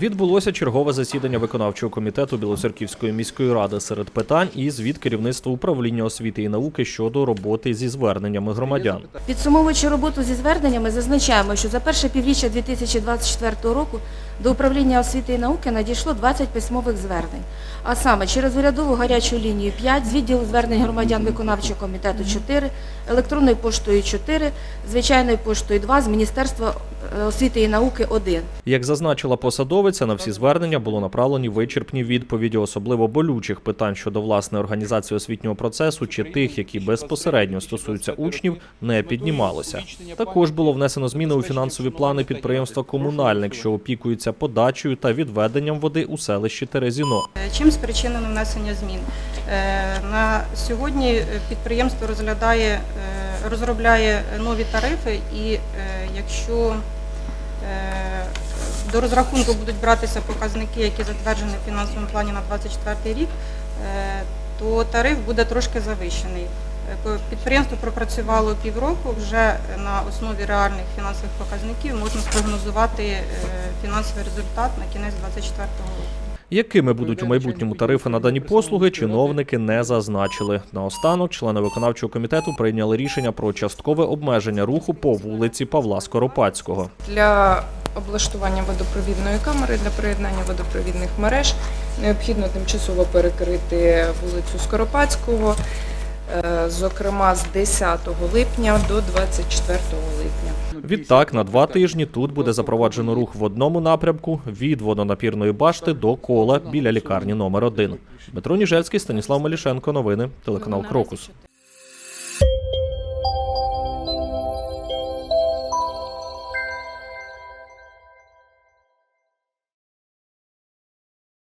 Відбулося чергове засідання виконавчого комітету Білоцерківської міської ради серед питань і звіт керівництва управління освіти і науки щодо роботи зі зверненнями громадян. Підсумовуючи роботу зі зверненнями, зазначаємо, що за перше півріччя 2024 року до управління освіти і науки надійшло 20 письмових звернень. А саме через урядову гарячу лінію 5, з відділу звернень громадян виконавчого комітету 4, електронною поштою 4, звичайною поштою 2, з Міністерства освіти і науки 1. Як зазначила посадовиця, на всі звернення було направлені вичерпні відповіді особливо болючих питань щодо власної організації освітнього процесу чи тих, які безпосередньо стосуються учнів, не піднімалося. Також було внесено зміни у фінансові плани підприємства Комунальник, що опікується подачею та відведенням води у селищі Терезіно. Чим спричинено внесення змін? Е, На сьогодні е, підприємство розглядає, е, розробляє нові тарифи, і е, якщо е, до розрахунку будуть братися показники, які затверджені в фінансовому плані на 2024 рік, е, то тариф буде трошки завищений. Е, Підприємство пропрацювало півроку, вже на основі реальних фінансових показників можна спрогнозувати е, фінансовий результат на кінець 2024 року. Якими будуть у майбутньому тарифи на дані послуги, чиновники не зазначили. Наостанок члени виконавчого комітету прийняли рішення про часткове обмеження руху по вулиці Павла Скоропадського. Для облаштування водопровідної камери для приєднання водопровідних мереж необхідно тимчасово перекрити вулицю Скоропадського, зокрема з 10 липня до 24 липня. Відтак, на два тижні тут буде запроваджено рух в одному напрямку від водонапірної башти до кола біля лікарні номер 1 Дмитро Ніжельський, Станіслав Малішенко. Новини телеканал Крокус.